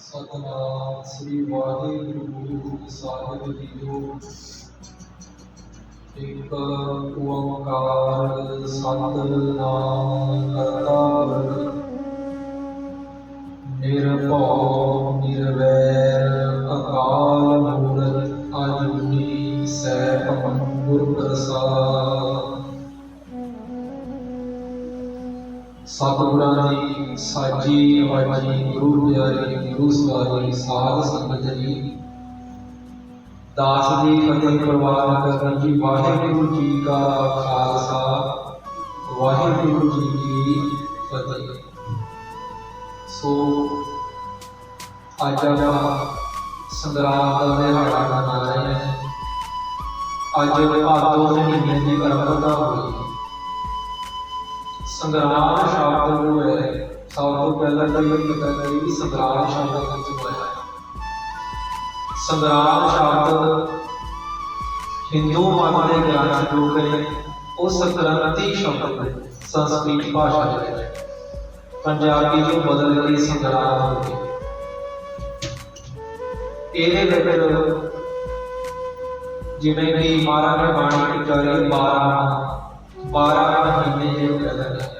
ਸਤਨਾਮ ਸ੍ਰੀ ਵਾਹਿਗੁਰੂ ਸਾਹਿਬ ਜੀਓ। ਇੱਕ ਓੰਕਾਰ ਸਤਨਾਮ ਕਰਤਾ ਨਿਰਭਉ, ਨਿਰਵੈਰ, ਅਕਾਲ ਮੂਰਤ, ਅਜੂਨੀ ਸੈਭੰ ਗੁਰ ਪ੍ਰਸਾਦ। ਸਤਿਗੁਰਾਂ ਦੀ ਸਾਜੀ ਵਾਜੀ ਗੁਰੂ ਪਿਆਰੀ ਗੁਰੂ ਸਵਾਰੀ ਸਾਧ ਸੰਗਤ ਜੀ ਦਾਸ ਦੀ ਫਤਿਹ ਪ੍ਰਵਾਨ ਕਰਨ ਜੀ ਵਾਹਿਗੁਰੂ ਜੀ ਕਾ ਖਾਲਸਾ ਵਾਹਿਗੁਰੂ ਜੀ ਕੀ ਫਤਿਹ ਸੋ ਅੱਜ ਆਪਾਂ ਸੰਗਰਾਮ ਦਾ ਦਿਹਾੜਾ ਮਨਾ ਰਹੇ ਹਾਂ ਅੱਜ ਭਾਦੋ ਮਹੀਨੇ ਦੀ ਆਰੰਭਤਾ ਹੋਈ ਹੈ ਸੰਗਰਾਮ ਸ਼ਬਦ ਜੋ ਹੈ ساؤتھ میں لندن میں پتہ کریں سدران شہادت ہم سے بنایا ہے۔ سدران شہادت ہندو ماننے گانا جو کریں وہ سکرانتی شبد ہے، سنسکرت بھاشا ہے۔ پنجابی جو بدل گئی سدران ہو گئی۔ یہ لیکن جنہیں بھی مارا نے بانی ٹکاری بارہ بارہ مہینے جو کہہ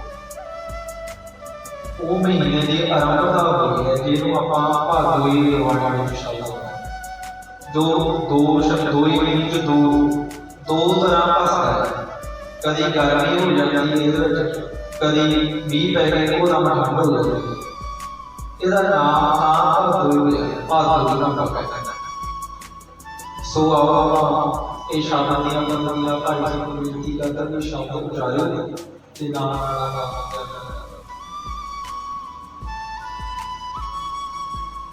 ਉਹ ਮਹੀਨੇ ਦੇ ਆਰੰਭ ਦਾ ਹੋਈ ਹੈ, ਜਿਹਨੂੰ ਆਪਾਂ ਭਾਦੋਈ ਰਵਾਨਾ ਵਿੱਚ ਸ਼ਬਦ ਜੋ ਦੋ ਸ਼ਬਦ, ਦੋ ਹੀ ਦੋ ਦੋ ਤਰ੍ਹਾਂ ਭਾਸ਼ਾ ਹੈ। ਕਦੀ ਗਰਮੀ ਹੋ ਜਾਂਦੀ ਹੈ ਇਹਦੇ ਵਿੱਚ, ਕਦੀ ਮੀਂਹ ਪੈ ਕੇ ਉਹ ਨਾਮ ਹੋ ਜਾਂਦਾ ਹੈ। ਇਹਦਾ ਨਾਮ ਤਾਂ ਭਾਦੋਈ ਹੈ ਭਾਦੋਈ ਦਾ ਪੈਦਾ ਹੈ। ਸੋ ਆਓ ਆਪਾਂ ਇਹ ਸ਼ਬਦ ਦੀਆਂ ਬੰਦੀਆਂ ਭਾਈ ਜੀ ਨੂੰ ਬੇਨਤੀ ਕਰਦਾ ਕਿ ਸ਼ਬਦ ਉਚਾਰਿਓ ਤੇ ਨਾਲ ਨਾਲ ਨਾਮ ਕਾਗਰ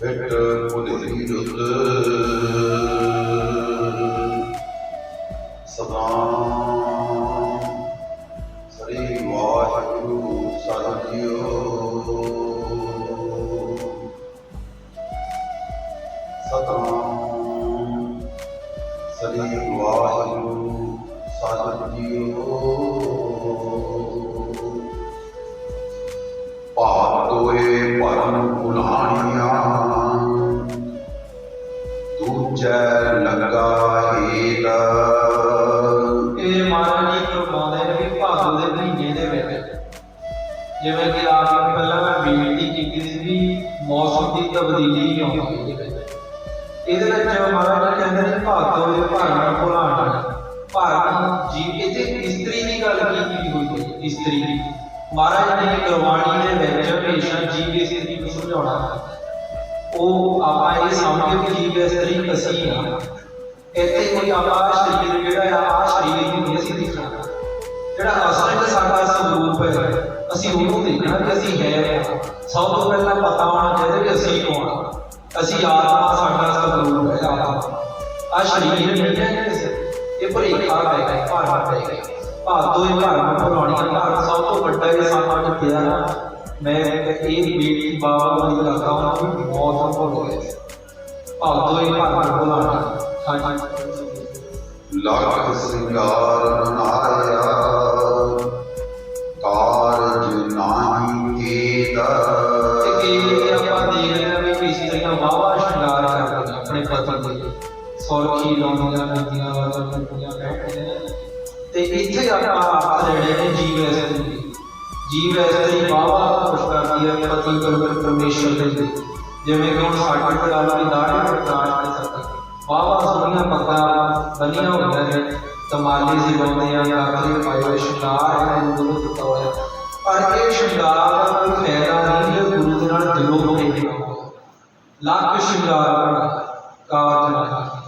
Vector for the heat. ਤਬਦੀਲੀ ਆਉਂਦੀ ਹੈ ਇਹਦੇ ਵਿੱਚ ਮਹਾਰਾਜ ਜੀ ਕਹਿੰਦੇ ਨੇ ਭਾਦੋ ਦੇ ਭਰਨ ਭੁਲਾਣਾ ਭਰਨ ਜੀ ਇਹਦੇ ਇਸਤਰੀ ਦੀ ਗੱਲ ਕੀਤੀ ਹੋਈ ਹੈ ਇਸਤਰੀ ਦੀ ਮਹਾਰਾਜ ਨੇ ਗੁਰਬਾਣੀ ਦੇ ਵਿੱਚ ਹਮੇਸ਼ਾ ਜੀਵ ਇਸਤਰੀ ਨੂੰ ਸਮਝਾਉਣਾ ਹੈ। ਉਹ ਆਪਾਂ ਇਹ ਸਮਝਦੇ ਕਿ ਜੀਵ ਇਸਤਰੀ ਅਸੀਂ ਆ ਇੱਥੇ ਕੋਈ ਆਪਾਂ ਸਰੀਰ ਜਿਹੜਾ ਆ ਆ ਸਰੀਰ ਨੂੰ ਨਹੀਂ ਅਸੀਂ ਦੇਖਣਾ ਜਿਹੜਾ ਅਸਲ ਵਿੱਚ ਸਾਡਾ ਸਰੂਪ ਹੈ ਅਸੀਂ ਉਹਨੂੰ ਦੇਖਣਾ ਕਿ ਅਸੀਂ ਹੈ ਕੌਣ। ਸਭ ਤੋਂ ਪਹਿਲਾਂ ਪਤਾ ਹੋਣਾ ਚਾਹੀਦਾ ਕਿ ਅਸੀਂ ਕੌਣ ਹਾਂ। ਅਸੀਂ ਆਤਮਾ ਸਾਡਾ ਸਰੂਪ ਹੈ ਆਤਮਾ ਆ ਸਰੀਰ ਨਹੀਂ ਹੈ ਕਿਸੇ ਇਹ ਭਰੇਖਾ ਪੈ ਗਿਆ ਭਾਰ ਪੈ ਗਿਆ ਭਾਦੋ ਇਹ ਘਰ ਨੂੰ ਪੁਰਾਣੀਆਂ ਘਰ ਸਭ ਤੋਂ ਵੱਡਾ ਇਹ ਸਾਡਾ ਜੋ ਪਿਆ ਨਾ ਮੈਂ ਇਹ ਬੇਟੀ ਬਾਬਾ ਦੀ ਕਰਦਾ ਹਾਂ ਕਿ ਮੌਤ ਹੋ ਗਈ ਭਾਦੋ ਇਹ ਘਰ ਨੂੰ ਪੁਰਾਣਾ ਹਾਂਜੀ ਸੌਰਖੀ ਲਾਉਂਦੀਆਂ ਨਦੀਆਂ ਵਾਲਾਂ ਨਦੀਆਂ ਕਹਿੰਦੇ ਨੇ ਤੇ ਇੱਥੇ ਆਪਾਂ ਆਪ ਜਿਹੜੇ ਨੇ ਜੀਵ ਇਸਤਰੀ ਜੀਵ ਇਸਤਰੀ ਵਾਵਾ ਖੁਸ਼ ਕਰਦੀ ਹੈ ਪਤੀ ਪਰਮੇਸ਼ਰ ਦੇ ਜਿਵੇਂ ਕਿ ਹੁਣ ਸਾਡੇ ਕੋਲ ਵੀ ਦਾੜੀ ਪ੍ਰਕਾਸ਼ ਦੇ ਸਕਦਾ ਬਾਬਾ ਸੋਹਣੀਆਂ ਪੱਗਾਂ ਬੰਨੀਆਂ ਹੋਈਆਂ ਨੇ। ਤਮਾਲੀ ਸੀ ਬੰਦੇ ਆ ਕਰਦੇ ਪਾਏ ਹੋਏ ਸ਼ਿੰਗਾਰ ਹੈ ਗੁਰੂ ਦਿੱਤਾ ਹੋਇਆ ਪਰ ਇਹ ਸ਼ਿੰਗਾਰ ਕੋਈ ਫਾਇਦਾ ਨਹੀਂ ਜੇ ਗੁਰੂ ਦੇ ਨਾਲ ਦਿਲੋਂ ਪ੍ਰੇਮ ਨਾ ਲੱਖ ਸ਼ਿੰਗਾਰ ਬਣਾ ਕਾਜ ਨਹੀਂ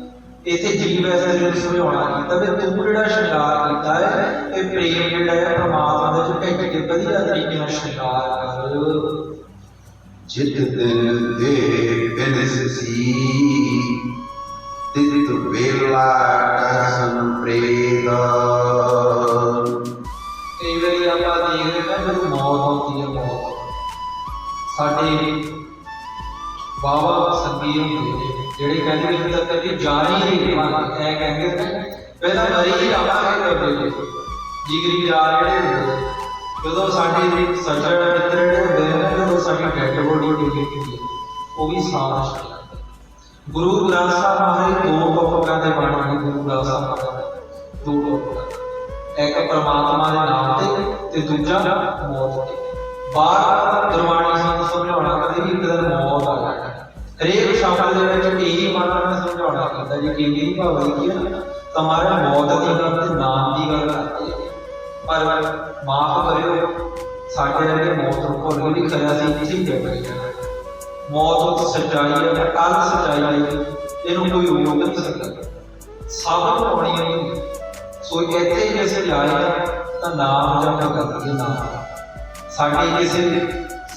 ਇਥੇ ਜੀਵ ਐਸੇ ਨੂੰ ਸਮਝਾਉਣਾ ਕੀਤਾ ਵੀ ਤੂੰ ਜਿਹੜਾ ਸ਼ਿੰਗਾਰ ਕੀਤਾ ਹੈ ਇਹ ਪ੍ਰੇਮ ਜਿਹੜਾ ਹੈ ਪ੍ਰਮਾਤਮਾ ਦੇ ਚ ਇੱਕ ਕਿ ਵਧੀਆ ਤਰੀਕੇ ਨਾਲ ਸ਼ਿੰਗਾਰ ਕਰ। ਜਿਤ ਦਿਨ ਦੇ ਬਿਨਸੀ ਤਿਤ ਵੇਲਾ ਕਸਨ ਪ੍ਰੇਤ। ਕਈ ਵਾਰੀ ਆਪਾਂ ਦੇਖਦੇ ਹਾਂ ਜਦੋਂ ਮੌਤ ਹੁੰਦੀ ਹੈ ਮੌਤ ਸਾਡੇ ਬਾਬਾ ਸੰਗੀ ਹੁੰਦੇ ਨੇ। ਜਿਹੜੇ ਕਹਿੰਦੇ ਨੇ ਤਾਂ ਕਦੇ ਜਾਣੀ ਨਹੀਂ ਮਨ ਕਹਿੰਦੇ ਨੇ, ਪਹਿਲਾਂ ਮਰੀ ਹੀ ਆਵਾਂਗੇ ਕਰਦੇ ਨੇ ਜਿਗਰੀ ਯਾਰ ਜਿਹੜੇ ਹੁੰਦੇ ਜਦੋਂ ਸਾਡੀ ਸੱਜਣ ਮਿੱਤਰ ਜਿਹੜੇ ਹੁੰਦੇ ਨੇ, ਜਦੋਂ ਸਾਡੀ ਡੈਡ ਬੋਡੀ ਡਿੱਗੀ ਹੁੰਦੀ ਉਹ ਵੀ ਸਾਥ ਗੁਰੂ ਗ੍ਰੰਥ ਸਾਹਿਬ ਮਹਾਰਾਜ ਦੋ ਟੋਪਕਾਂ ਦੇ ਬਾਣੀ ਗੁਰੂ ਗ੍ਰੰਥ ਸਾਹਿਬ ਦੋ ਟੋਪਕ ਇੱਕ ਪਰਮਾਤਮਾ ਦੇ ਨਾਮ ਤੇ ਤੇ ਦੂਜਾ ਮੌਤ ਤੇ। ਬਾਹਰ ਗੁਰਬਾਣੀ ਸਾਨੂੰ ਸਮਝਾਉਣਾ ਕਦੇ ਵੀ ਇੱਕ ਦਿਨ ਮੌਤ ਆ ਜਾਣਾ। ਹਰੇਕ ਸ਼ਬਦ ਦੇ ਵਿੱਚ ਇਹੀ ਮੰਨਣਾ ਸਮਝਾਉਣਾ ਕੀਤਾ ਜੀ ਕਿ ਇਹ ਭਾਵੇਂ ਕੀ ਹੈ ਤੁਹਾਰਾ ਮੌਤ ਦੀ ਗੱਲ ਤੇ ਨਾਮ ਦੀ ਗੱਲ ਕਰਦੀ ਹੈ। ਪਰ ਮਾਫ ਕਰਿਓ। ਸਾਡੇ ਵਰਗੇ ਮੌਤ ਨੂੰ ਭੁੱਲ ਵੀ ਕਰਿਆ ਸੀ ਹੀ ਬੈਠੇ ਜਾਣਾ ਮੌਤ ਇੱਕ ਸੱਚਾਈ ਹੈ ਅਟਲ ਸੱਚਾਈ ਹੈ ਇਹਨੂੰ ਕੋਈ ਉਪਯੋਗ ਨਹੀਂ ਸਕਦਾ। ਸਭ ਨੂੰ ਆਉਣੀ ਹੈ ਸੋ ਇੱਥੇ ਜੇ ਅਸੀਂ ਆਏ ਤਾਂ ਨਾਮ ਜਪ ਕਰੀਏ ਨਾਮ। ਸਾਡੇ ਕਿਸੇ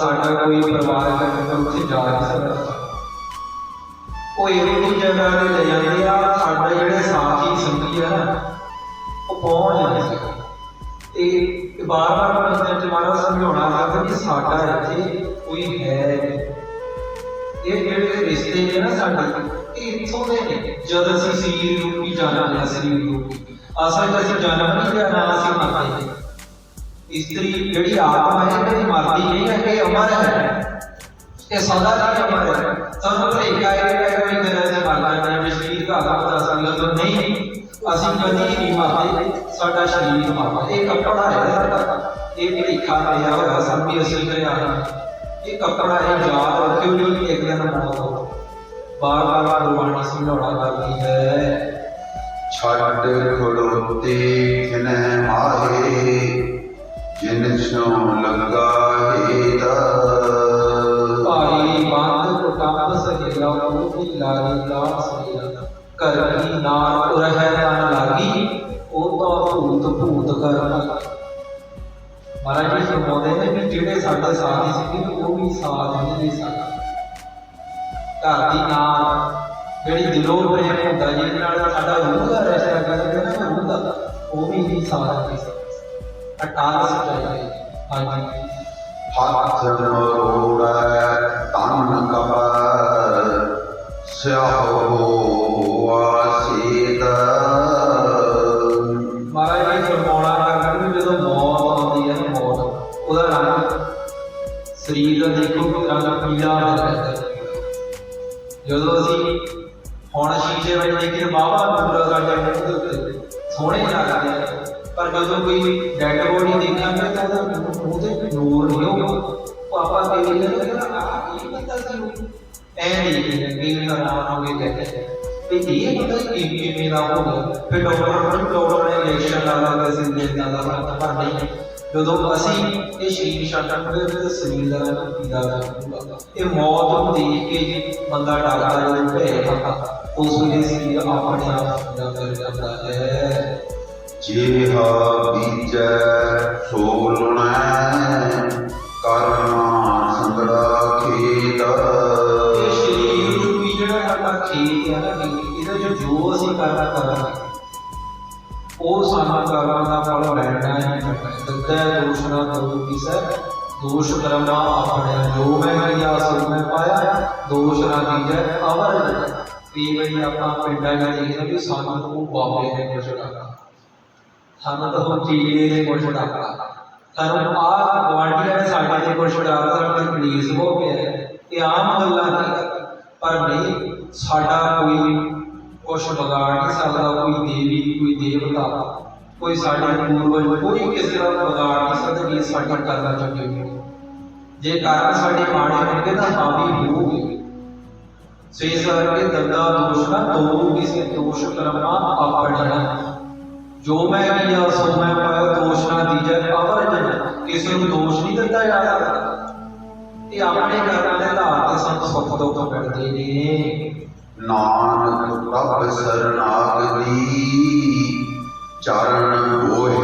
ਸਾਡਾ ਕੋਈ ਪਰਿਵਾਰਕ ਮੈਂਬਰ ਉੱਥੇ ਜਾ ਨਹੀਂ ਸਕਦਾ ਉਹ ਇਹੋ ਜਿਹੀ ਜਗ੍ਹਾ ਤੇ ਲੈ ਜਾਂਦੇ ਆ ਸਾਡਾ ਜਿਹੜੇ ਸਾਥੀ ਸੰਗੀ ਆ ਨਾ ਉਹ ਪਹੁੰਚ ਨਹੀਂ ਸਕਦਾ ਤੇ ਬਾਰ-ਬਾਰ ਬੰਦੇ ਚ ਮਾਰਾ ਸਮਝਾਉਣਾ ਲੱਗਦਾ ਕਿ ਸਾਡਾ ਇੱਥੇ ਕੋਈ ਹੈ ਨਹੀਂ। ਇਹ ਜਿਹੜੇ ਰਿਸ਼ਤੇ ਨੇ ਨਾ ਸਾਡੇ ਇਹ ਇੱਥੋਂ ਦੇ ਨੇ ਜਦ ਅਸੀਂ ਸਰੀਰ ਰੂਪੀ ਜਨਮ ਲਿਆ ਸਰੀਰ ਰੂਪੀ ਅਸਲ ਵਿੱਚ ਅਸੀਂ ਜਨਮ ਨਹੀਂ ਲਿਆ ਨਾ ਅਸੀਂ استری جڑی آتا ہے کبھی مرتی نہیں ہے کہ امر ہے۔ کہ سدا کی امر ہے سب نے ایک ایک کوئی طرح سے مرنا ہے میں شریر کا اللہ تعالی سنگت نہیں۔ اسی کبھی نہیں مرتے ساڈا شریر ہے۔ ایک کپڑا ہے ساڈا ایک ریکھا پیا ہوا سب بھی اسی طرح ہے۔ یہ کپڑا ہے، یاد رکھو، جو کہ ایک دن موت ہو۔ بار بار روحانی سمجھوڑا کرتی ہے۔ چھٹ کھڑو دیکھنے ماہے۔ ਜਿਨ ਸੋ ਲੰਗਾ ਹੇਤ ਭਾਈ ਬੰਦ ਕੁਟੰਬ ਸਹਿਲਾ, ਉਹ ਲਾਗੀ ਲਾ ਸਹਿਲਾ? ਕਰ ਕੀ ਨਾਰ ਰਹਿ ਤਨ ਲਾਗੀ, ਉਹ ਤਾਂ ਭੂਤ ਭੂਤ ਕਰ ਮਹਾਰਾਜ ਜੀ ਫਰਮਾਉਂਦੇ ਨੇ ਕਿ ਜਿਹੜੇ ਸਾਡਾ ਸਾਥੀ ਸੀਗੇ ਉਹ ਵੀ ਸਾਥ ਨਹੀਂ ਦੇ ਸਕਦਾ। ਘਰ ਦੀ ਨਾਰ, ਜਿਹੜੀ ਦਿਲੋਂ ਪ੍ਰੇਮ ਹੁੰਦਾ, ਜਿਹਦੇ ਨਾਲ ਸਾਡਾ ਰੂਹ ਦਾ ਰਿਸ਼ਤਾ ਕਰਦੇ ਨਾ ਰੂਹ ਦਾ, ਉਹ ਵੀ ਨਹੀਂ ਸਾਥ ਦੇ ਸਕਦਾ। ਅਟਾਲ ਸਚਾਈ ਹਾਂਜੀ ਹੱਥ ਮਰੋੜੈ ਤਨ ਕਬਰ ਸਿਆਹੋ ਆਸੀਤ ਮਹਾਰਾਜ ਜੀ ਫਰਮਾਉਣਾ ਕਰਦੇ ਨੇ ਜਦੋਂ ਮੌਤ ਆਉਂਦੀ ਹੈ ਮੌਤ ਉਹਦਾ ਰੰਗ ਸਰੀਰ ਦਾ ਦੇਖੋ ਰੰਗ ਪੀਲਾ ਹੋ ਜਾਂਦਾ ਜਦੋਂ ਅਸੀਂ ਹੁਣ ਸ਼ੀਸ਼ੇ ਵਿੱਚ ਦੇਖੀਏ ਬਾਬਾ ਪੂਰਾ ਸਾਡੇ ਮੂੰਹ ਦੇ ਉੱਤੇ, ਸੋਹਣੇ ਲੱਗਦੇ ਪਰ ਜਦੋਂ ਕੋਈ ਡੈਡ ਬੋਡੀ ਦੇਖਾਂਗੇ ਤਾਂ ਉਹਦਾ ਨੂਰ ਨਹੀਂ ਉਹ ਆਪਾਂ ਦੇਖਦੇ ਨੇ ਆ ਕੀ ਬੰਦਾ ਸੀ ਐ ਨਹੀਂ ਕਿ ਦਾ ਨਾਮ ਹੋਵੇ ਕਹਿੰਦੇ ਤੇ ਇਹ ਪਤਾ ਕਿ ਕਿਵੇਂ ਦਾ ਹੋ ਗਿਆ ਫਿਰ ਡਾਕਟਰ ਨੂੰ ਡਾਕਟਰ ਨੇ ਇੰਜੈਕਸ਼ਨ ਲਾ ਲਾ ਕੇ ਅਸੀਂ ਦੇ ਦਾ ਪਰ ਨਹੀਂ ਜਦੋਂ ਅਸੀਂ ਇਹ ਸ਼ਰੀਰ ਛੱਡਾਂਗੇ ਤੇ ਸਰੀਰ ਦਾ ਰੰਗ ਪੀਲਾ ਰਹੂਗਾ ਇਹ ਮੌਤ ਨੂੰ ਦੇਖ ਕੇ ਜੀ ਬੰਦਾ ਡਰਦਾ ਜਦੋਂ ਭੈ ਉਸ ਵੇਲੇ ਸਰੀਰ ਆਪਣੇ ਆਪ ਦਾ ਕਰ ਜਾਂਦਾ ਹੈ ਜਿਹਾ ਬੀਜੈ ਸੋ ਲੁਣੈ ਕਰਮਾ ਸੰਗੜਾ ਖੇਤ ਇਹ ਸਰੀਰ ਨੂੰ ਜਿਹੜਾ ਸਾਡਾ ਖੇਤ ਹੈ ਨਾ ਜੀ, ਇਹਦੇ ਜੋ ਅਸੀਂ ਕਰਨਾ ਕਰਾਂਗੇ ਉਹ ਸਾਨੂੰ ਕਰਮਾਂ ਦਾ ਫਲ ਲੈਣਾ ਹੀ। ਪੈਣਾ ਦੱਦਾ ਦੋਸ਼ ਨਾ ਕਿਸੈ ਦੋਸ਼ ਕਰਮਾ ਆਪਣੇ ਜੋ ਮੈਂ ਕੀਆ ਸੋ ਮੈਂ ਪਾਇਆ ਦੋਸ਼ ਨਾ ਦੀਜੈ ਅਵਰ। ਕਈ ਵਾਰੀ ਆਪਾਂ ਪਿੰਡਾਂ ਵਿੱਚ ਦੇਖਦੇ ਵੀ ਸਾਨੂੰ ਬਾਬੇ ਨੇ ਕੁਛ ਡਾਕਾ ਸਾਨੂੰ ਤਾਂ ਉਹ ਚੀਲੇ ਨੇ ਕੁਛ ਡਾਕਾ ਸਾਨੂੰ ਆ ਗਵਾਂਢੀਆਂ ਨੇ ਸਾਡੇ ਤੇ ਕੁਛ ਡਾਕਾ ਸਾਡੀ ਪੁਲਿਸ ਹੋ ਗਿਆ ਇਹ ਆਮ ਗੱਲਾਂ ਨਹੀਂ। ਪਰ ਨਹੀਂ, ਸਾਡਾ ਕੋਈ ਕੁਛ ਵਿਗਾੜ ਨਹੀਂ ਸਕਦਾ, ਕੋਈ ਦੇਵੀ, ਕੋਈ ਦੇਵਤਾ, ਕੋਈ ਸਾਡੇ ਪੂਰਵਜ ਕੋਈ ਕਿਸੇ ਦਾ ਵਿਗਾੜ ਨਹੀਂ ਸਕਦਾ ਜੇ ਸਾਡਾ ਕਰਨਾ ਚੰਗੇ ਜੇ ਕਾਰਨ ਸਾਡੇ ਮਾੜੇ ਹੋਣਗੇ ਤਾਂ ਹਾਵੀ ਹੋਊਗੇ। ਸੋ ਇਸ ਕਰਕੇ ਦੰਦਾ ਦੋਸ਼ ਨਾ ਦੋ ਕਿਸੇ ਦੋਸ਼ ਕਰਮਾ ਆਪਣਾ ਜੋ ਮੈਂ ਕੀਆ ਸੋ ਮੈਂ ਪਾਇਆ ਦੋਸ਼ ਨਾ ਦੀਜੈ, ਅਵਰ ਜਨ, ਕਿਸੇ ਨੂੰ ਦੋਸ਼ ਨਹੀਂ ਦਿੱਤਾ ਜਾ ਸਕਦਾ ਆਪਣੇ ਕਰਮਾਂ ਦੇ ਆਧਾਰ ਤੇ ਸਾਨੂੰ ਸੁੱਖ ਦੁੱਖ ਮਿਲਦੇ ਨੇ। ਨਾਨਕ ਪ੍ਰਭ ਸਰਨਾਗਤੀ ਚਰਨ ਗੋਹਿਤ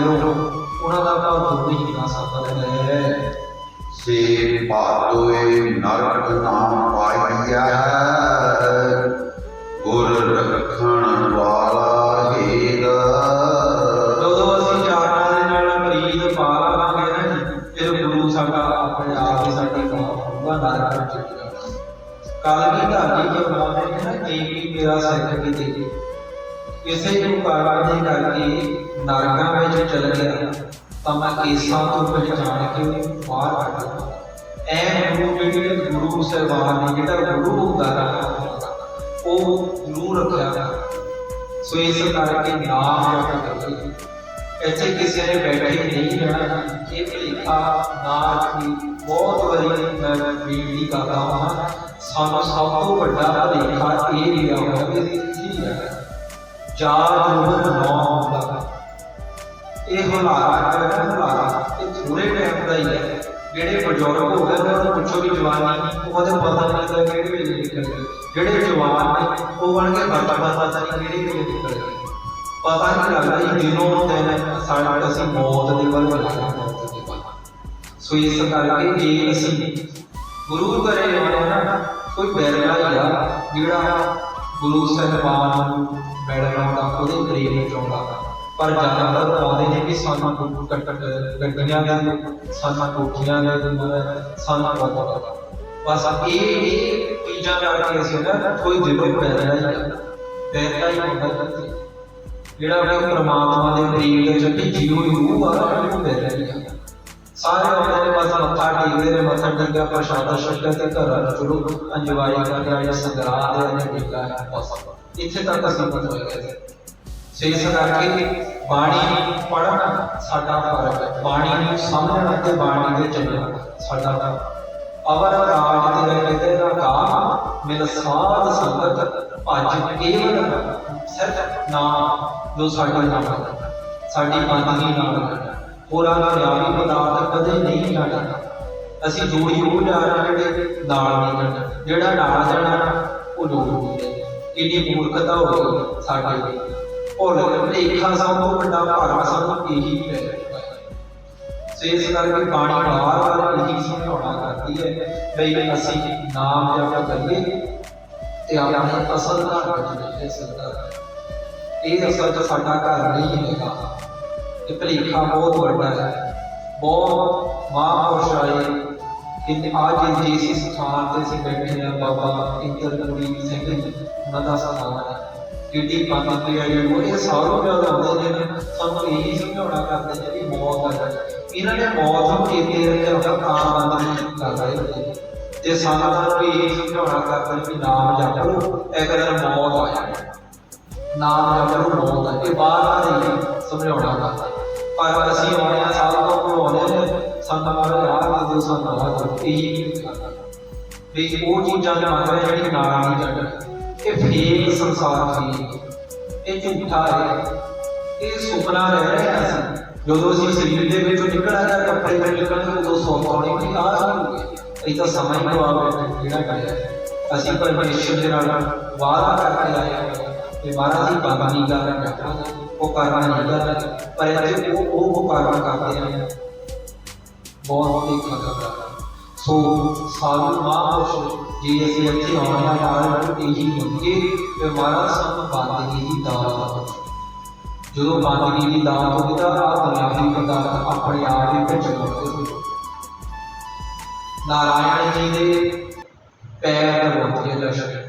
ਦਿਲੋਂ ਉਹਨਾਂ ਦਾ ਭਾਦੋ ਮਹੀਨਾ ਸਫਲ ਹੈ ਸੇ ਭਾਦੋਏ ਨਰਕ ਨਾਮ ਪਾਈਆ ਗੁਰ ਰਖਣ ਵਾਲਾ ਹੇਦ ਜਦੋਂ ਅਸੀਂ ਚਾਰਾਂ ਦੇ ਨਾਲ ਮਰੀਦ ਪਾ ਲਾਂਗੇ ਨਾ ਜੀ ਫਿਰ ਗੁਰੂ ਸਾਡਾ ਆਪਣੇ ਆਪ ਹੀ ਸਾਡੀ ਹੋਊਗਾ ਨਰਕ ਵਿੱਚ ਜਾਣਾ ਕੱਲ ਕੀ ਧਰਤੀ ਕੇ ਬਣਾਉਂਦੇ ਨੇ ਨਾ ਜੇ ਵੀ ਮੇਰਾ ਸਿੱਖ ਕਿਤੇ ਕਿਸੇ ਨੂੰ ਕਾਰਨ ਦੇ ਕਰਕੇ ਨਰਕਾਂ ਵਿੱਚ ਚਲ ਗਿਆ ਤਾਂ ਮੈਂ ਕੇਸਾਂ ਤੋਂ ਪਹਿਚਾਣ ਕੇ ਉਹਨੂੰ ਬਾਹਰ ਕੱਢਾਂ ਐ ਗੁਰੂ ਜਿਹੜੇ ਗੁਰੂ ਸਾਹਿਬਾਨ ਨੇ ਜਿਹੜਾ ਗੁਰੂ ਹੁੰਦਾ ਹੈ ਉਹ ਗੁਰੂ ਰੱਖਿਆ ਕਰ ਸੋ ਇਸ ਕਰਕੇ ਨਾਮ ਜਪ ਕਰੀਏ ਇੱਥੇ ਕਿਸੇ ਨੇ ਬੈਠੇ ਨਹੀਂ ਰਹਿਣਾ ਇਹ ਭੇਖਾ ਨਾ ਕਿ ਬਹੁਤ ਵਾਰੀ ਮੈਂ ਬੇਨਤੀ ਕਰਦਾ ਹਾਂ ਸਾਨੂੰ ਸਭ ਤੋਂ ਵੱਡਾ ਭੇਖਾ ਇਹ ਲਿਆ ਹੋਇਆ ਵੀ ਅਸੀਂ ਕੀ ਹੈ ਜਾ ਜੁਬਨ ਨੌ ਹੁੰਦਾ ਇਹ ਹੁਲਾਰਾ ਜਿਹੜਾ ਹੁਲਾਰਾ, ਇਹ ਥੋੜੇ ਟਾਈਮ ਦਾ ਹੀ ਹੈ। ਜਿਹੜੇ ਬਜ਼ੁਰਗ ਹੋ ਗਏ ਉਹਨਾਂ ਨੂੰ ਪੁੱਛੋ ਵੀ ਜਵਾਨੀ ਉਹਦੇ ਪਤਾ ਨਹੀਂ ਲੱਗਦਾ ਕਿਹੜੇ ਵੇਲੇ ਨਿਕਲ ਗਏ ਜਿਹੜੇ ਜਵਾਨ ਨੇ, ਉਹ ਬਣ ਕੇ ਪਤਾ ਪਤਾ ਨਹੀਂ ਕਿਹੜੇ ਵੇਲੇ ਨਿਕਲ ਗਏ ਪਤਾ ਨਹੀਂ ਲੱਗਦਾ ਇਹ ਦਿਨੋਂ ਦਿਨ ਸਾਡਾ ਅਸੀਂ ਮੌਤ ਦੇ ਵੱਲ ਵਧ ਮੌਤ ਦੇ ਵੱਲ ਸੋ ਇਸ ਕਰਕੇ ਜੇ ਅਸੀਂ ਗੁਰੂ ਘਰੇ ਆਉਣਾ ਨਾ, ਕੋਈ ਬੈਰਲਾ ਹੀ ਆ, ਜਿਹੜਾ ਗੁਰੂ ਸਾਹਿਬਾਨ ਨੂੰ ਮਿਲਣਾ ਦਾ ਉਹਦੇ ਪ੍ਰੇਮ ਚਾਹੁੰਦਾ ਪਰ ਜ਼ਿਆਦਾਤਰ ਆਉਂਦੇ ਨੇ ਕਿ ਸਾਨੂੰ ਕੱਟ ਗੱਡੀਆਂ ਦੇ ਸਾਨੂੰ ਕੋਠੀਆਂ ਦੇ ਸਾਨੂੰ ਪਤਾ ਬਸ ਇਹ ਇਹ ਚੀਜ਼ਾਂ ਕਰਕੇ ਅਸੀਂ ਨਾ ਕੋਈ ਦਿਲੋਂ ਬੈਰਲਾ ਹੀ। ਆ ਹੀ ਹੁੰਦਾ ਜਿਹੜਾ ਉਹ ਪਰਮਾਤਮਾ ਦੇ ਪ੍ਰੇਮ ਦੇ ਚੱਕੀ ਜੀਵ ਹੋਈ ਰੂਹ ਆ ਉਹ ਬੈਰਲਾ ਹੀ। ਆ ਸਾਰੇ ਆਉਂਦੇ ਨੇ ਬਸ ਮੱਥਾ ਟੇਕਦੇ ਨੇ ਮੱਥਾ ਟੇਕਿਆ ਪ੍ਰਸ਼ਾਦਾ ਛਕਦੇ ਤੇ ਘਰਾਂ ਚਲੋ ਅੰਜਵਾਈ ਕਰਦੇ ਜਾਂ ਸੰਗਰਾਹ ਦੇ ਜਾਂ ਟਿਕਾ ਹੈ ਇੱਥੇ ਤੱਕ ਅਸੀਂ ਪਹੁੰਚ ਗਏ ਸੋ ਇਸ ਕਰਕੇ ਬਾਣੀ ਪੜ੍ਹਨਾ ਸਾਡਾ ਫਰਜ਼ ਹੈ। ਬਾਣੀ ਨੂੰ ਸਮਝਣਾ ਤੇ ਬਾਣੀ ਦੇ ਚੱਲਣਾ ਸਾਡਾ ਅਵਰ ਰਾਜ ਤੇ ਕਿਤੇ ਦਾ ਕਾ ਮਿਲ ਸਾਧ ਸੰਗਤ, ਭਜ ਕੇਵਲ ਸਿਰਫ ਨਾਮ ਜੋ ਸਾਡਾ ਨਾਲ ਸਾਡੀ ਬੰਦਗੀ ਨਾਲ ਹੋਰਾਂ ਦਾ ਨਿਆਮੀ ਪਦਾਰਥ ਕਦੇ ਨਹੀਂ ਜਾਣਾ ਅਸੀਂ ਜੋੜੀ ਉਹ ਜਾਣਾ ਜਿਹੜੇ ਨਾਲ ਨਹੀਂ ਜਾਣਾ ਜਿਹੜਾ ਨਾਲ ਜਾਣਾ, ਉਹ ਜੋੜ ਨਹੀਂ ਮੂਰਖਤਾ ਹੋ ਗਈ ਸਾਡੇ ਲਈ। ਭੁੱਲ ਕੇ ਸਭ ਤੋਂ ਵੱਡਾ ਭਾਰਾ ਸਾਨੂੰ ਇਹੀ ਪੈ ਰਿਹਾ ਹੈ ਸੋ ਇਸ ਕਰਕੇ ਬਾਣੀ ਵਾਰ-ਵਾਰ ਇਹੀ ਸਮਝਾਉਣਾ ਕਰਦੀ ਹੈ ਬਈ ਅਸੀਂ ਨਾਮ ਜਪ ਕਰੀਏ ਤੇ ਆਪਣੇ ਅਸਲ ਦਾ ਵਿੱਚ ਰਹਿ ਸਕਦਾ ਇਹ ਅਸਲ ਤਾਂ ਸਾਡਾ ਘਰ ਨਹੀਂ ਹੈਗਾ। ਇਹ ਭਲੇਖਾ ਬਹੁਤ ਵੱਡਾ ਹੈ। ਬਹੁਤ ਮਹਾਂਪੁਰਸ਼ ਆਏ ਕਿ ਅੱਜ ਜਿਸ ਇਸ ਸਥਾਨ ਤੇ ਅਸੀਂ ਬੈਠੇ ਆ ਬਾਬਾ ਇੰਦਰਪੁਰੀ ਸਿੰਘ ਜੀ, ਉਹਨਾਂ ਦਾ ਸਥਾਨ ਹੈ। ਕਿੱਡੀ ਪੰਨ ਆਈ ਉਹ ਇਹ ਸਾਰੋਂ ਜਦ ਆਉਂਦੇ ਨੇ, ਸਾਨੂੰ ਇਹੀ ਸਮਝਾਉਣਾ ਕਰਦੇ ਨੇ ਵੀ ਮੌਤ ਆ ਇਹਨਾਂ ਨੇ ਮੌਤ ਨੂੰ ਚੇਤੇ ਰੱਖਿਆ ਹੋਇਆ ਤਾਂ ਬੰਦ ਕਰ ਰਹੇ ਹੁੰਦੇ ਤੇ ਸੰਗਤਾਂ ਨੂੰ ਵੀ ਇਹੀ ਸਮਝਾਉਣਾ ਕਰਦੇ ਨੇ ਕਿ ਨਾਮ ਜਪੋ ਇਹ ਦਿਨ ਮੌਤ ਆ ਜਾਣੀ। ਨਾਮ ਜਪੋ ਮੌਤ ਆ ਇਹ ਬਾਹਰ ਨਹੀਂ ਸਮਝਾਉਣਾ ਕਰਦਾ ਪਰ ਅਸੀਂ ਆਉਣੇ ਆ ਸਾਲ ਤੋਂ ਬਣਾਉਂਦੇ ਨੇ ਸਾਨੂੰ ਮਾਰੇ ਯਾਰ ਦੇ ਸਾਨੂੰ ਆ ਜੋ ਇਹੀ ਕਰਦਾ ਵੀ ਉਹ ਚੀਜ਼ਾਂ ਦੇ ਮੰਗ ਰਹੇ ਜਿਹੜੀ ਨਾਲ ਨਹੀਂ ਜੱਟ ਇਹ ਫੇਕ ਸੰਸਾਰ ਸੀ ਇਹ ਝੂਠਾ ਹੈ ਇਹ ਸੁਪਨਾ ਰਹਿ ਰਿਹਾ ਸੀ ਜਦੋਂ ਅਸੀਂ ਸਰੀਰ ਦੇ ਵਿੱਚੋਂ ਨਿਕਲਣਾ ਹੈ ਕੱਪੜੇ ਵਿੱਚ ਨਿਕਲਣਾ ਉਦੋਂ ਸੌਂ ਪਾਉਣੀ ਕਿ ਆਹ ਕੀ ਹੋ ਗਿਆ ਇਹ ਤਾਂ ਸਮਾਂ ਹੀ ਖਰਾਬ ਹੈ ਜਿਹੜਾ ਕਰਿਆ ਅਸੀਂ ਪਰਮੇਸ਼ਰ ਦੇ ਨਾਲ ਵਾਅਦਾ ਕਰਕੇ ਆਏ ਹਾਂ ਕਿ ਮਹਾਰਾਜ ਜੀ ਬਾਬਾ ਨਹੀਂ ਕਰ وہ کارواں نہیں کرتے پر وہ وہ وہ کارواں کرتے ہیں بہت ہی کرتا ہے سو سالوں ماں خوش جی اسی اچھے ہمارے کارن یہی ہوں کہ مارا سب باندگی کی دعوت جو جدو باندگی کی دعوت ہوگی تھا آپ دنیاوی تھا اپنے آپ ہی پہ چلو نارائن جی نے پیر ہوتی ہے لشکر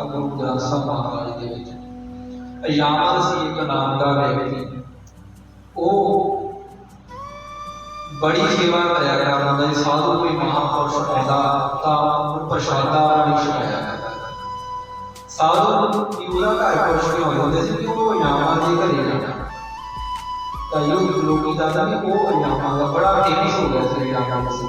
ਦਾ ਗੁਰੂ ਗ੍ਰੰਥ ਸਾਹਿਬ ਮਹਾਰਾਜ ਦੇ ਵਿੱਚ ਅਯਾਮਤ ਸੀ ਇੱਕ ਨਾਮ ਦਾ ਵਿਅਕਤੀ ਉਹ ਬੜੀ ਸੇਵਾ ਕਰਿਆ ਕਰਦਾ ਹੁੰਦਾ ਸੀ ਸਾਧੂ ਕੋਈ ਮਹਾਪੁਰਸ਼ ਆਉਂਦਾ ਤਾਂ ਉਹਨੂੰ ਪ੍ਰਸ਼ਾਦਾ ਨਹੀਂ ਛਕਾਇਆ ਕਰਦਾ ਸਾਧੂ ਕੀ ਉਹਦਾ ਘਰ ਪੁੱਛ ਕੇ ਆਉਂਦੇ ਹੁੰਦੇ ਸੀ ਕਿ ਉਹ ਇਨਾਮਾਂ ਦੇ ਘਰੇ ਜਾਣਾ ਤਾਂ ਇਹ ਲੋਕੀ ਦਾ ਵੀ ਉਹ ਇਨਾਮਾਂ ਦਾ ਬੜਾ ਫੇਮਸ ਹੋ ਗਿਆ ਸੀ ਇਨਾਮਾਂ ਸੀ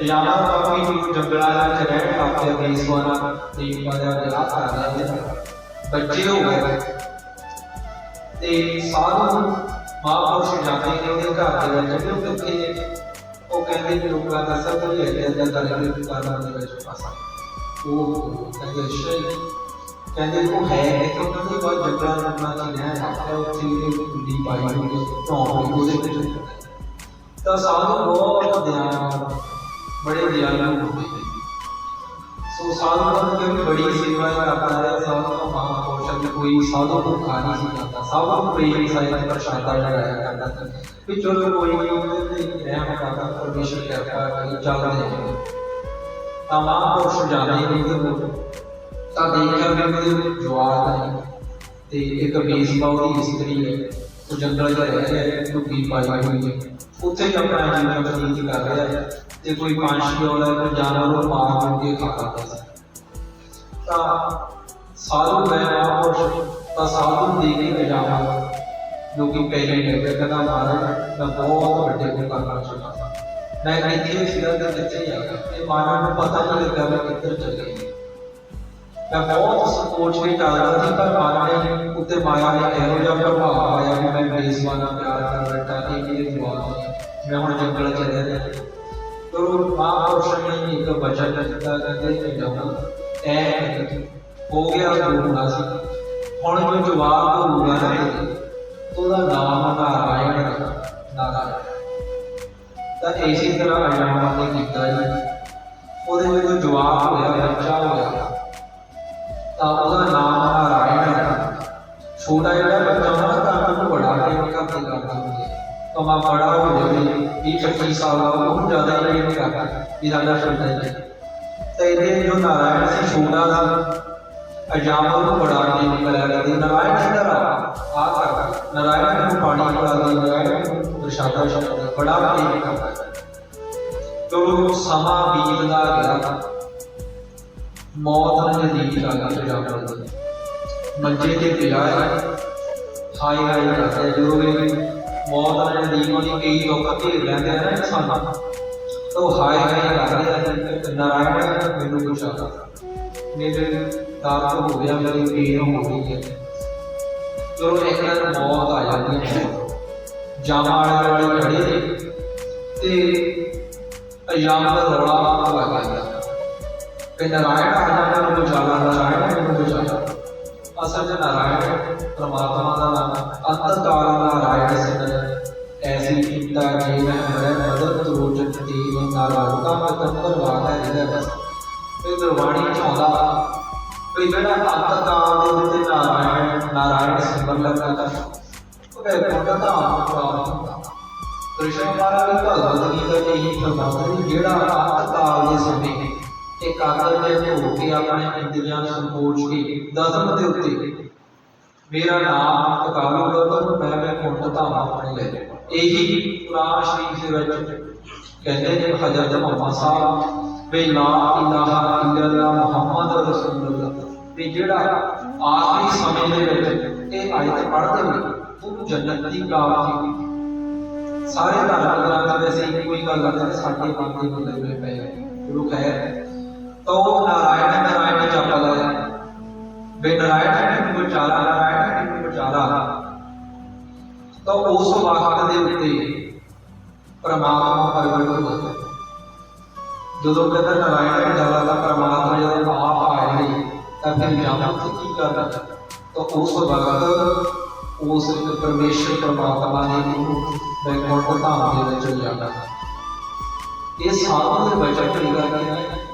علامہ کافی جو جنگلات میں رہے کافی حدیث وانا تین بارے جنات آ رہے ہیں، بچے ہو گئے تے ساروں ماں باپ سے جاتے ہیں کہ گھر کے بچے جو کہتے ہیں وہ کہتے ہیں لوگوں کا سب کوئی ہے، کہ اللہ تعالی کے کارنا دے رہے پاسا وہ کہتے ہیں کہتے ہیں، وہ ہے تو کہتے ہیں بہت جنگلات میں اپنا کی رہے ہیں اور چیزیں کلی پائی ہوئی ہے، تو ہم کو دے دیں تا ساروں بہت دھیان ਸੋ ਸਾਧੂ ਦੀ ਵੀ ਬੜੀ ਸੇਵਾ ਕਰਦਾ ਰਿਹਾ, ਸਾਧੂ ਦਾ ਮਹਾਪੁਰਸ਼ ਤੇ ਕੋਈ ਸਾਧੂ ਭੁੱਖਾ ਨਹੀਂ ਸੀ ਜਾਂਦਾ। ਸਭ ਨੂੰ ਪ੍ਰੇਮ ਸਾਹਿਤ ਪ੍ਰਸ਼ਾਦਾ ਲਗਾਇਆ ਕਰਦਾ ਸੀ। ਵੀ ਚਲੋ ਕੋਈ ਨਹੀਂ, ਉਹਦੇ ਤੇ ਰਹਿਮ ਕਰਦਾ, ਪਰਮੇਸ਼ਰ ਕਿਰਪਾ ਕਰੀ ਚੱਲਦੇ ਨੇ। ਤਾਂ ਮਹਾਪੁਰਸ਼ ਜਾਂਦੇ ਨੇ ਉਹਦੇ ਕੋਲ ਤਾਂ ਦੇਖਿਆ ਵੀ ਉਹਦੇ ਜਵਾਰ ਨਹੀਂ ਤੇ ਇੱਕ ਬੇਸਬਾਉ ਦੀ ਇਸਤਰੀ ਹੈ ਉਹ ਜੰਗਲ 'ਚ ਰਹਿ ਰਿਹਾ ਹੈ ਲੁਕੀ ਪਾਈ ਹੋਈ ਹੈ ਉੱਥੇ ਹੀ ਆਪਣਾ ਜੀਵਨ ਬਤੀਤ ਕਰ ਰਿਹਾ ਹੈ ਤੇ ਕੋਈ ਪੰਛੀ ਆਉਂਦਾ ਕੋਈ ਜਾਨਵਰ ਉਹ ਮਾਰ ਕੇ ਖਾ ਲੈਂਦਾ ਸੀ ਤਾਂ ਸਾਧੂ ਮੈਂ ਮਹਾਂਪੁਰਸ਼ ਤਾਂ ਸਾਧੂ ਦੇ ਕੇ ਗਜਾਵਾ ਜੋ ਕਿ ਪਹਿਲੇ ਲੱਗੇ ਕਹਿੰਦਾ ਮਹਾਰਾਜ ਦਾ ਬਹੁਤ ਵੱਡੇ ਕੋ ਕਰਨਾ ਚਾਹੁੰਦਾ ਮੈਂ ਇੱਥੇ ਸੀਗਾ ਤੇ ਕਿੱਥੇ ਆ ਗਿਆ ਤੇ ਮਾਨਵ ਨੂੰ ਪਤਾ ਨਹੀਂ ਲੱਗਾ ਮੈਂ ਕਿੱਧਰ ਚਲ ਗਿਆ ਮੈਂ ਬਹੁਤ ਸੋਚ ਕੇ ਚੱਲਦਾ ਸੀ ਪਰ ਮਾਇਆ ਨੇ ਉੱਤੇ ਮਾਇਆ ਨੇ ਇਹੋ ਜਿਹਾ ਪ੍ਰਭਾਵ ਪਾਇਆ ਕਿ ਮੈਂ ਬੇਸਵਾਨਾ ਪਿਆਰ ਕਰ ਬੈਠਾ ਕਿ ਮੇਰੇ ਜਵਾਬ ਮੈਂ ਹੁਣ ਜੰਗਲ ਚ ਰਹਿ ਰਿਹਾ ਤੋ ਮਹਾਂਪੁਰਸ਼ ਨੇ ਇੱਕ ਬਚਨ ਦਿੱਤਾ ਕਹਿੰਦੇ ਕਿ ਜਾਣਾ ਐ ਹੋ ਗਿਆ ਹੋਣਾ ਸੀ। ਹੁਣ ਜੋ ਜਵਾਬ ਹੋਊਗਾ ਨਾ ਉਹਦਾ ਨਾਮ ਨਾਰਾਇਣ ਨਾਰਾਇਣ ਤਾਂ ਇਸੇ ਤਰ੍ਹਾਂ ਅਜਾਮਾ ਨੇ ਕੀਤਾ ਜੀ। ਉਹਦੇ ਵਿੱਚ ਜਵਾਬ ਹੋਇਆ, ਬੱਚਾ ਹੋਇਆ। تابزہ نام رائنا چھوٹा ایڈا بچانا کام کو بڑھا کے کا دل کرتا ہے تو ماں بڑا ہو جائے ایک اچھی سال بہت زیادہ یہ کرتا ہے ارادہ کرتا ہے تو یہ جو نارائن سے چھوٹا تھا اجامل کو بڑھا کے نکلا کرتے نارائن ادھر آ آ کر نارائن کو پانی پڑا دیا نارائن کو شادہ شادہ بڑا کے کرتا ہے تو سما بیتنا گیا۔ ਮੌਤ ਨੇ ਨਜ਼ਦੀਕ ਆ ਗਈ ਅਜਾਮਲ ਦੀ ਮੰਜੇ ਤੇ ਪਿਆ ਹੈ ਹਾਈ ਹਾਈ ਕਰਦਾ ਜਦੋਂ ਵੀ ਮੌਤ ਨੇ ਨਜ਼ਦੀਕ ਆਉਂਦੀ, ਕਈ ਲੋਕ ਧੀਰ ਲੈਂਦੇ ਆ ਨਾ ਇਨਸਾਨ। ਉਹ ਹਾਈ ਹਾਈ ਕਰਦੇ ਆ ਨਾਰਾਇਣ ਮੈਨੂੰ ਕੁਛ ਬਚਾ ਮੇਰੇ ਦਾਤ ਹੋ ਗਿਆ, ਮੇਰੀ ਪੀਰ ਹੋ ਗਈ ਹੈ। ਚਲੋ ਇੱਕ ਦਿਨ ਮੌਤ ਆ ਜਾਂਦੀ ਹੈ, ਜਾਮਾ ਵਾਲੇ ਵਾਲੇ ਖੜੇ ਨੇ ਤੇ ਅਯਾਮ ਦਾ ਰੌਲਾ ਲੱਗ ਜਾਂਦਾ। ਗਿਆ ਕਿ ਨਾਰਾਇਣ ਆ ਜਾਂਦਾ ਨੂੰ ਬਚਾਲਾ ਨਾਰਾਇਣ ਮੈਨੂੰ ਬਚਾਲਾ ਅਸਲ ਚ ਨਾਰਾਇਣ ਪ੍ਰਮਾਤਮਾ ਦਾ ਨਾਮ ਅੰਤ ਕਾਲ ਨਾਰਾਇਣ ਸਿਮਰਨ ਐਸੀ ਕੀਤਾ ਜੇ ਮੈਂ ਮਰੈ ਮਦਦ ਰੋਜਨ ਤੀਨ ਨਾਰਾਇਣ ਦਾ ਮਤੰਬਰ ਵਾਦਾ ਹੈ ਬਸ ਇਹ ਗੁਰਬਾਣੀ ਚ ਆਉਂਦਾ ਵੀ ਜਿਹੜਾ ਅੰਤ ਕਾਲ ਦੇ ਵਿੱਚ ਨਾਰਾਇਣ ਨਾਰਾਇਣ ਸਿਮਰਨ ਲੱਗਾ ਉਹ ਇਹ ਕੋਟਾ ਦਾ ਪ੍ਰਾਪਤ ਹੁੰਦਾ ਕ੍ਰਿਸ਼ਨ ਮਹਾਰਾਜ ਦੀ ਭਗਵਦ ਗੀਤਾ ਚ ਇਹੀ ਫਰਮਾਉਂਦੇ ਨੇ ਜਿਹੜਾ ਅੰਤ ਕਾਲ ਦੇ ਸਮੇਂ ਇੱਕ ਆਦਰ ਦੇ ਹੋ ਕੇ ਆਪਣੇ ਇੰਦਰੀਆਂ ਨੂੰ ਸੰਕੋਚ ਕੇ? ਦਸਮ ਦੇ ਉੱਤੇ। ਮੇਰਾ ਨਾਮ ਪਕਾਲੂਗਾ ਤਾਂ ਮੈਂ ਮੈਂ ਕੁੰਟ ਧਾਮ ਆਪਣੇ ਲੈ ਇਹੀ ਕੁਰਾਨ ਸ਼ਰੀਫ ਦੇ ਵਿੱਚ ਕਹਿੰਦੇ ਨੇ, ਹਜ਼ਰਤ ਮੁਹੰਮਦ ਸਾਹਿਬ, ਵੀ ਲਾ ਇਲਾਹਾ ਇਲੱਲਾ ਮੁਹੰਮਦ ਰਸੂਲullah ਵੀ ਜਿਹੜਾ ਆਖਰੀ ਸਮੇਂ ਦੇ ਵਿੱਚ ਇਹ ਆਇਤ ਪੜ੍ਹਦੇ ਨੇ ਉਹ ਜੰਨਤ ਦੀ ਪ੍ਰਾਪਤੀ ਸਾਰੇ ਧਰਮ ਗ੍ਰੰਥਾਂ ਵੈਸੇ ਇੱਕੋ ਹੀ ਗੱਲ ਕਰਦੇ ਸਾਡੇ ਮਨ ਬੰਦੇ ਪਏ ਨੇ ਗੁਰੂ ਖੈਰ ਤਾਂ ਉਹ ਨਾਰਾਇਣ ਨਾਰਾਇਣ ਜਪ ਲਾਇਆ ਬੇ ਵਿਚਾਰਾ ਨਾਰਾਇਣ ਨੂੰ ਵਿਚਾਰਾ ਤਾਂ ਉਸ ਵਕਤ ਦੇ ਉੱਤੇ ਪ੍ਰਮਾਤਮਾ ਪ੍ਰਗਟ ਹੋਇਆ ਜਦੋਂ ਕਹਿੰਦਾ ਨਾਰਾਇਣ ਵਿਚਾਰਾ ਦਾ ਪ੍ਰਮਾਤਮਾ ਜਦੋਂ ਆਪ ਆਏ ਨੇ ਤਾਂ ਫਿਰ ਜਪ ਤੇ ਕੀ ਕਰਦਾ ਤਾਂ ਉਸ ਵਕਤ ਉਸ ਪਰਮੇਸ਼ਰ ਪ੍ਰਮਾਤਮਾ ਨੇ ਉਹਨੂੰ ਬੈਕਵਰਡ ਧਾਮ ਦੇ ਵਿੱਚ ਲਿਆਣਾ ਇਹ ਸਾਧੂ ਦੇ ਬਚਨ ਕਰੀ ਕਰਕੇ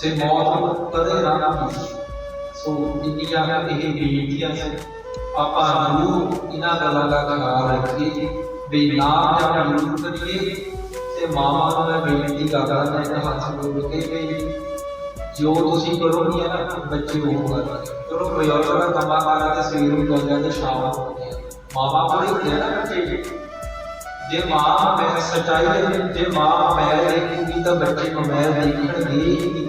ਸੇ ਮੌਤ ਕਦੇ ਨਾ ਆਵੇ ਸੋ ਇੰਨੀਆਂ ਇਹ ਬੇਨਤੀਆਂ ਸੀ ਆਪਾਂ ਨੂੰ ਇਹਨਾਂ ਗੱਲਾਂ ਦਾ ਖਿਆਲ ਰੱਖੀਏ ਵੀ ਨਾਮ ਜਪ ਜ਼ਰੂਰ ਕਰੀਏ। ਤੇ ਮਾਮਾ ਨੂੰ ਮੈਂ ਬੇਨਤੀ ਕਰਦਾ ਹਾਂ ਇੱਕ ਹੱਥ ਜੋੜ ਕੇ ਵੀ ਜੋ ਤੁਸੀਂ ਕਰੋਗੇ ਨਾ, ਬੱਚੇ ਉਹ ਕਰਨਗੇ ਚਲੋ ਬਜ਼ੁਰਗ ਦਾ ਕੰਮਾਂ ਕਾਰਾਂ ਤੇ ਸਵੇਰ ਨੂੰ ਚੱਲ ਜਾਂਦੇ, ਸ਼ਾਮ ਨੂੰ ਆਉਂਦੇ ਆ। ਮਾਂ ਬਾਪ ਨੂੰ ਹੁੰਦੇ ਆ ਨਾ ਬੱਚੇ। ਜੇ ਮਾਂ ਮੈਂ ਸਚਾਈ ਜੇ ਮਾਂ ਮੈਂ ਦੇਖੂਗੀ ਤਾਂ ਬੱਚੇ ਨੂੰ ਮੈਂ ਦੇਖਣਗੇ ਨਹੀਂ।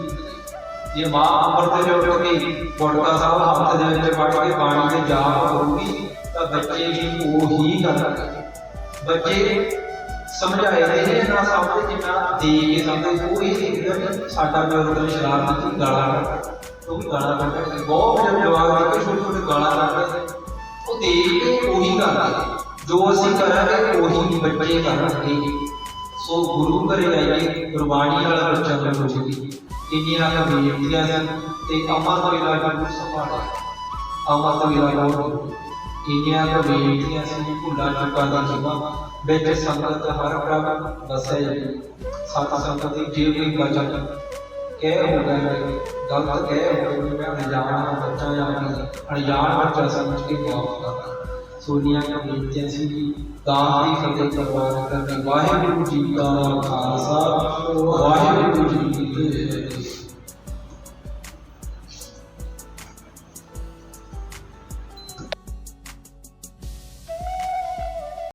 ਜੇ ਮਾਂ ਅੰਮ੍ਰਿਤ ਦੇ ਉੱਤੇ ਕੇ ਗੁਰਦਾ ਸਾਹਿਬ ਹੱਥ ਦੇ ਵਿੱਚ ਫੜ ਕੇ ਪਾਣੀ ਦੇ ਜਾਪ ਕਰੂਗੀ ਤਾਂ ਬੱਚੇ ਵੀ ਉਹੀ ਕਰਨਗੇ ਬੱਚੇ ਸਮਝਾਏ ਨੇ ਨਾ ਸਭ ਤੇ ਜਿੰਨਾ ਦੇ ਕੇ ਸਮਝਦੇ ਉਹ ਇਹ ਦੇਖਦਾ ਵੀ ਸਾਡਾ ਪਿਓ ਤਾਂ ਸ਼ਰਾਬ ਦੀ ਗਾਲਾਂ ਕੱਢਦਾ ਉਹ ਵੀ ਗਾਲਾਂ ਕੱਢਦਾ ਬਹੁਤ ਜਦ ਜਵਾਬ ਦੇ ਕੇ ਛੋਟੇ ਛੋਟੇ ਗਾਲਾਂ ਕੱਢਦੇ ਉਹ ਦੇਖ ਕੇ ਉਹੀ ਕਰਦੇ ਜੋ ਅਸੀਂ ਕਰਾਂਗੇ ਉਹੀ ਬੱਚੇ ਕਰਨਗੇ ਸੋ ਗੁਰੂ ਘਰੇ ਆਈਏ ਗੁਰਬਾਣੀ ਵਾਲਾ ਬੱਚਾ ਨੂੰ ਪੁੱਛਦੀ إني أبي إمتيازا أي أمرت إلى المصطفى أمرت إلى الموت إني أبي إمتيازا كل أجبادا جبا بيت سنت ہر پرب بسے ساتھ ساتھ جیو بھی بچا کہ ہو گئے غلط کہ ہو گئے میں انجان بچہ یا انجان بچہ سمجھ کے معاف کرنا سونیا کبھی جیسی دان کی فتح پروان کرنے واحد جی کا خالصہ واحد جی کی